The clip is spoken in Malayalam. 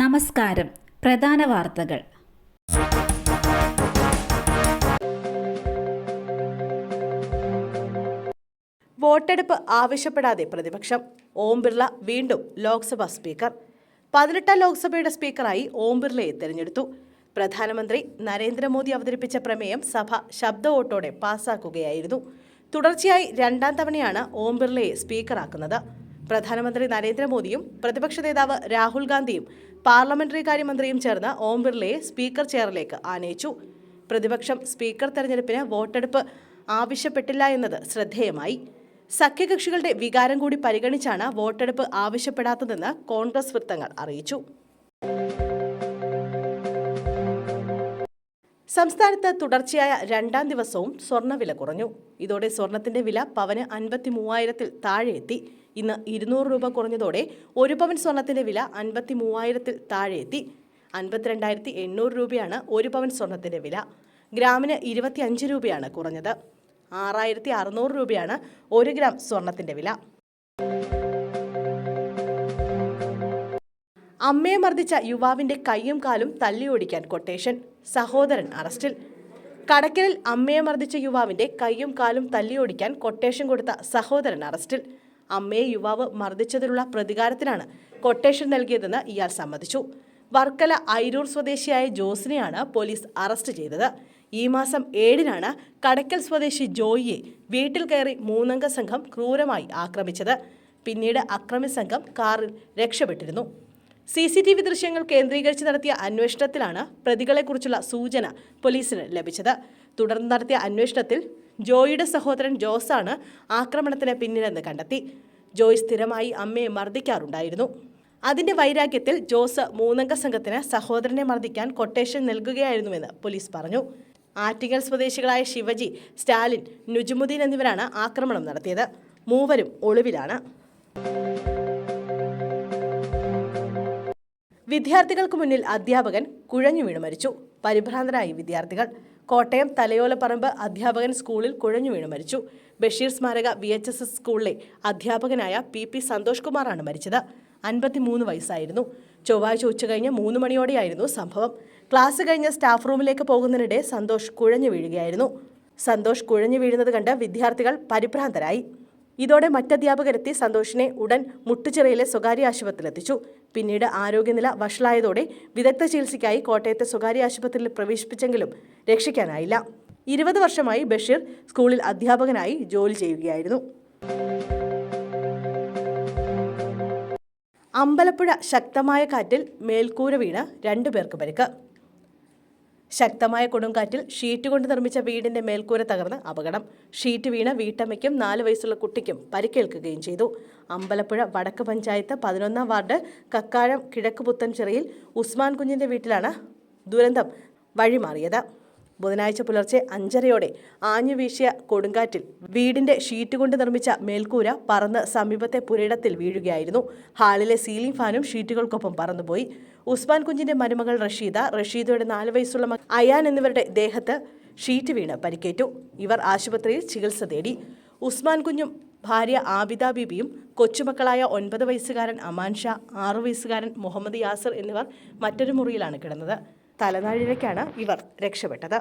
നമസ്കാരം. പ്രധാന വാർത്തകൾ. വോട്ടെടുപ്പ് ആവശ്യപ്പെടാതെ പ്രതിപക്ഷം. ഓം ബിർള വീണ്ടും ലോക്സഭാ സ്പീക്കർ. പതിനെട്ടാം ലോക്സഭയുടെ സ്പീക്കറായി ഓം ബിർളയെ തെരഞ്ഞെടുത്തു. പ്രധാനമന്ത്രി നരേന്ദ്രമോദി അവതരിപ്പിച്ച പ്രമേയം സഭ ശബ്ദ വോട്ടോടെ പാസാക്കുകയായിരുന്നു. തുടർച്ചയായി രണ്ടാം തവണയാണ് ഓം ബിർളയെ സ്പീക്കറാക്കുന്നത്. പ്രധാനമന്ത്രി നരേന്ദ്രമോദിയും പ്രതിപക്ഷ നേതാവ് രാഹുൽ ഗാന്ധിയും പാർലമെന്ററി കാര്യമന്ത്രിയും ചേർന്ന് ഓം ബിർളയെ സ്പീക്കർ ചെയറിലേക്ക് ആനയിച്ചു. പ്രതിപക്ഷം സ്പീക്കർ തെരഞ്ഞെടുപ്പിന് വോട്ടെടുപ്പ് ആവശ്യപ്പെട്ടില്ല എന്നത് ശ്രദ്ധേയമായി. സഖ്യകക്ഷികളുടെ വികാരം കൂടി പരിഗണിച്ചാണ് വോട്ടെടുപ്പ് ആവശ്യപ്പെടാത്തതെന്ന് കോൺഗ്രസ് വൃത്തങ്ങൾ അറിയിച്ചു. സംസ്ഥാനത്ത് തുടർച്ചയായ രണ്ടാം ദിവസവും സ്വർണവില കുറഞ്ഞു. ഇതോടെ സ്വർണത്തിന്റെ വില പവന് അൻപത്തി മൂവായിരത്തിൽ താഴെ എത്തി ഇന്ന് ഇരുന്നൂറ് രൂപ കുറഞ്ഞതോടെ ഒരു പവൻ സ്വർണത്തിന്റെ വില അൻപത്തി മൂവായിരത്തിൽ താഴെ എത്തി അൻപത്തിരണ്ടായിരത്തി എണ്ണൂറ് രൂപയാണ് ഒരു പവൻ സ്വർണത്തിന്റെ വില. ഗ്രാമിന് ഇരുപത്തി അഞ്ച് രൂപയാണ് കുറഞ്ഞത്. ആറായിരത്തി അറുന്നൂറ് രൂപയാണ് ഒരു ഗ്രാം സ്വർണത്തിന്റെ വില. അമ്മയെ മർദ്ദിച്ച യുവാവിന്റെ കൈയും കാലും തല്ലിയോടിക്കാൻ കൊട്ടേഷൻ സഹോദരൻ അറസ്റ്റിൽ. കടക്കലിൽ അമ്മയെ മർദ്ദിച്ച യുവാവിന്റെ കൈയും കാലും തല്ലിയോടിക്കാൻ കൊട്ടേഷൻ കൊടുത്ത സഹോദരൻ അറസ്റ്റിൽ. അമ്മയെ യുവാവ് മർദ്ദിച്ചതിനുള്ള പ്രതികാരത്തിനാണ് കൊട്ടേഷൻ നൽകിയതെന്ന് ഇയാൾ സമ്മതിച്ചു. വർക്കല ഐരൂർ സ്വദേശിയായ ജോസിനെയാണ് പോലീസ് അറസ്റ്റ് ചെയ്തത്. ഈ മാസം ഏഴിനാണ് കടക്കൽ സ്വദേശി ജോയിയെ വീട്ടിൽ കയറി മൂന്നംഗ സംഘം ക്രൂരമായി ആക്രമിച്ചത്. പിന്നീട് അക്രമി സംഘം കാറിൽ രക്ഷപ്പെട്ടിരുന്നു. സി സി ടി വി ദൃശ്യങ്ങൾ കേന്ദ്രീകരിച്ച് നടത്തിയ അന്വേഷണത്തിലാണ് പ്രതികളെക്കുറിച്ചുള്ള സൂചന പോലീസിന് ലഭിച്ചത്. തുടർന്ന് നടത്തിയ അന്വേഷണത്തിൽ ജോയിയുടെ സഹോദരൻ ജോസാണ് ആക്രമണത്തിന് പിന്നിലെന്ന് കണ്ടെത്തി. ജോയ് സ്ഥിരമായി അമ്മയെ മർദ്ദിക്കാറുണ്ടായിരുന്നു. അതിന്റെ വൈരാഗ്യത്തിൽ ജോസ് മൂന്നംഗ സംഘത്തിന് സഹോദരനെ മർദ്ദിക്കാൻ കൊട്ടേഷൻ നൽകുകയായിരുന്നുവെന്ന് പോലീസ് പറഞ്ഞു. ആറ്റിങ്ങൽ സ്വദേശികളായ ശിവജി സ്റ്റാലിൻ നുജുമുദ്ദീൻ എന്നിവരാണ് ആക്രമണം നടത്തിയത്. മൂവരും ഒളിവിലാണ്. വിദ്യാർത്ഥികൾക്ക് മുന്നിൽ അധ്യാപകൻ കുഴഞ്ഞു വീണ് മരിച്ചു. പരിഭ്രാന്തരായി വിദ്യാർത്ഥികൾ. കോട്ടയം തലയോലപ്പറമ്പ് അധ്യാപകൻ സ്കൂളിൽ കുഴഞ്ഞു വീണ് മരിച്ചു. ബഷീർ സ്മാരക വി എച്ച് എസ് എസ് സ്കൂളിലെ അധ്യാപകനായ പി പി സന്തോഷ് കുമാറാണ് മരിച്ചത്. അൻപത്തിമൂന്ന് വയസ്സായിരുന്നു. ചൊവ്വാഴ്ച ഉച്ചകഴിഞ്ഞ് മൂന്ന് മണിയോടെയായിരുന്നു സംഭവം. ക്ലാസ് കഴിഞ്ഞ് സ്റ്റാഫ് റൂമിലേക്ക് പോകുന്നതിനിടെ സന്തോഷ് കുഴഞ്ഞു വീഴുകയായിരുന്നു. സന്തോഷ് കുഴഞ്ഞു വീഴുന്നത് കണ്ട് വിദ്യാർത്ഥികൾ പരിഭ്രാന്തരായി. ഇതോടെ മറ്റധ്യാപകരെത്തി സന്തോഷിനെ ഉടൻ മുട്ടുചിറയിലെ സ്വകാര്യ ആശുപത്രിയിലെത്തിച്ചു. പിന്നീട് ആരോഗ്യനില വഷളായതോടെ വിദഗ്ധ ചികിത്സയ്ക്കായി കോട്ടയത്തെ സ്വകാര്യ ആശുപത്രിയിൽ പ്രവേശിപ്പിച്ചെങ്കിലും രക്ഷിക്കാനായില്ല. ഇരുപത് വർഷമായി ബഷീർ സ്കൂളിൽ അധ്യാപകനായി ജോലി ചെയ്യുകയായിരുന്നു. അമ്പലപ്പുഴ ശക്തമായ കാറ്റിൽ മേൽക്കൂര വീണ് രണ്ടുപേർക്ക് പരിക്ക്. ശക്തമായ കൊടുങ്കാറ്റിൽ ഷീറ്റ് കൊണ്ട് നിർമ്മിച്ച വീടിന്റെ മേൽക്കൂര തകർന്ന് അപകടം. ഷീറ്റ് വീണ വീട്ടമ്മയ്ക്കും നാല് വയസ്സുള്ള കുട്ടിക്കും പരിക്കേൽക്കുകയും ചെയ്തു. അമ്പലപ്പുഴ വടക്ക് പഞ്ചായത്ത് പതിനൊന്നാം വാർഡ് കക്കാഴം കിഴക്ക് പുത്തൻചിറയിൽ ഉസ്മാൻ കുഞ്ഞിന്റെ വീട്ടിലാണ് ദുരന്തം വഴിമാറിയത്. ബുധനാഴ്ച പുലർച്ചെ അഞ്ചരയോടെ ആഞ്ഞു വീശിയ കൊടുങ്കാറ്റിൽ വീടിന്റെ ഷീറ്റ് കൊണ്ട് നിർമ്മിച്ച മേൽക്കൂര പറന്ന് സമീപത്തെ പുരയിടത്തിൽ വീഴുകയായിരുന്നു. ഹാളിലെ സീലിംഗ് ഫാനും ഷീറ്റുകൾക്കൊപ്പം പറന്നുപോയി. ഉസ്മാൻ കുഞ്ഞിന്റെ മരുമകൾ റഷീദ റഷീദയുടെ നാല് വയസ്സുള്ള അയാൻ എന്നിവരുടെ ദേഹത്ത് ഷീറ്റ് വീണ് പരിക്കേറ്റു. ഇവർ ആശുപത്രിയിൽ ചികിത്സ തേടി. ഉസ്മാൻ കുഞ്ഞും ഭാര്യ ആബിദ ബീബിയും കൊച്ചുമക്കളായ ഒൻപത് വയസ്സുകാരൻ അമാൻഷ ആറു വയസ്സുകാരൻ മുഹമ്മദ് യാസർ എന്നിവർ മറ്റൊരു മുറിയിലാണ് കിടന്നത്. തലനാഴിലേക്കാണ് ഇവർ രക്ഷപ്പെട്ടത്.